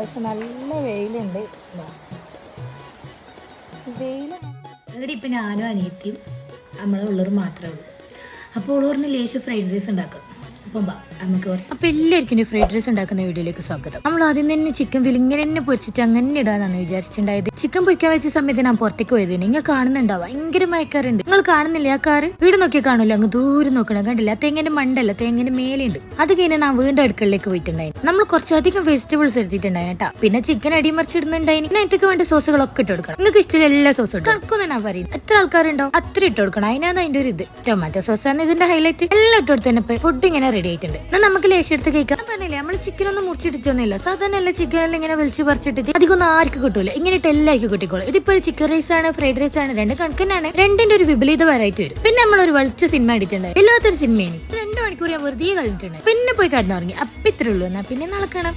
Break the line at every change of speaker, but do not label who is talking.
പക്ഷെ നല്ല വെയിലുണ്ട്. വെയിൽ
ഇവിടെ ഇപ്പം ഞാനും അനിയത്തിയും നമ്മളെ ഉള്ളവർ മാത്രമേ ഉള്ളൂ. അപ്പോൾ ഉള്ളവറിന് ലേശം ഫ്രൈഡ് റൈസ് ഉണ്ടാക്കാം. അപ്പം
എല്ലാവർക്കും ഫ്രൈഡ് റൈസ് ഉണ്ടാക്കുന്ന വീഡിയോയിലേക്ക് സ്വാഗതം. നമ്മൾ ആദ്യം തന്നെ ചിക്കൻ ഫിൽ ഇങ്ങനെ തന്നെ പൊരിച്ചിട്ട് അങ്ങനെ ഇടാന്നാണ് വിചാരിച്ചിട്ടുണ്ടായത്. ചിക്കൻ പൊരിക്കാൻ വെച്ച സമയത്ത് ഞാൻ പുറത്തേക്ക് പോയത്. നിങ്ങൾ കാണുന്നുണ്ടാവും ഭയങ്കര മയക്കാറുണ്ട്. നിങ്ങൾ കാണുന്നില്ല ആ കാറ്? വീട് നോക്കിയാൽ കാണൂല അങ്ങ് ദൂരം നോക്കണം. കണ്ടില്ല? തേങ്ങന്റെ മണ്ടല്ല? തേങ്ങന്റെ മേലെയുണ്ട്. അത് കഴിഞ്ഞ് ഞാൻ വീണ്ടും അടുക്കളയിലേക്ക് പോയിട്ടുണ്ടായി. നമ്മൾ കുറച്ചധികം വെജിറ്റബിൾസ് എടുത്തിട്ടുണ്ടായി കേട്ടാ. പിന്നെ ചിക്കൻ അടിമറിച്ചിടുന്നുണ്ടായി പിന്നെ അതിലേക്ക് വേണ്ട സോസുകളൊക്കെ ഇട്ട് കൊടുക്കണം. നിങ്ങൾക്ക് ഇഷ്ടമുള്ള എല്ലാ സോസും ഇടും കണക്കൊന്നും ഞാൻ പറയും എത്ര ആൾക്കാരുണ്ടോ? അത്ര ഇട്ട് കൊടുക്കണം. അതിനാണ് അതിന്റെ ഒരു ഇത്. ടൊമാറ്റോ സോസാണ് ഇതിന്റെ ഹൈലൈറ്റ് എല്ലാം ഇട്ട് കൊടുത്തന്നെ ഫുഡ് ഇങ്ങനെ റെഡി ആയിട്ടുണ്ട്. എന്നാൽ നമുക്ക് ലേശം എടുത്ത് കഴിക്കാം. പറഞ്ഞില്ലേ നമ്മൾ ചിക്കൻ ഒന്നും മുറിച്ചിട്ടൊന്നുമില്ല സാധാരണ എല്ലാ ചിക്കൻ എല്ലാം ഇങ്ങനെ വലിച്ച് പറിച്ചിട്ട് അധികം ആർക്ക് കിട്ടൂല. ഇങ്ങനെ എല്ലാവർക്കും കിട്ടിക്കോളും. ഇതിപ്പോ ഒരു ചിക്കൻ റൈസ് ആണ് ഫ്രൈഡ് റൈസ് ആണ് രണ്ട് കണക്കനാണ് രണ്ടിന്റെ ഒരു വിപരീത വരായിട്ട് വരും. പിന്നെ നമ്മൾ ഒരു വലിച്ച സിനിമ അടിച്ചിട്ടുണ്ട് എല്ലാത്തൊരു സിനിമയാണ് രണ്ട് മണിക്കൂർ ഞാൻ വെറുതെ കളിച്ചിട്ടുണ്ട് പിന്നെ പോയി കിടന്നുറങ്ങി. അപ്പൊ ഇത്രേ ഉള്ളൂ. എന്നാ പിന്നെ നടക്കണം കാണാം.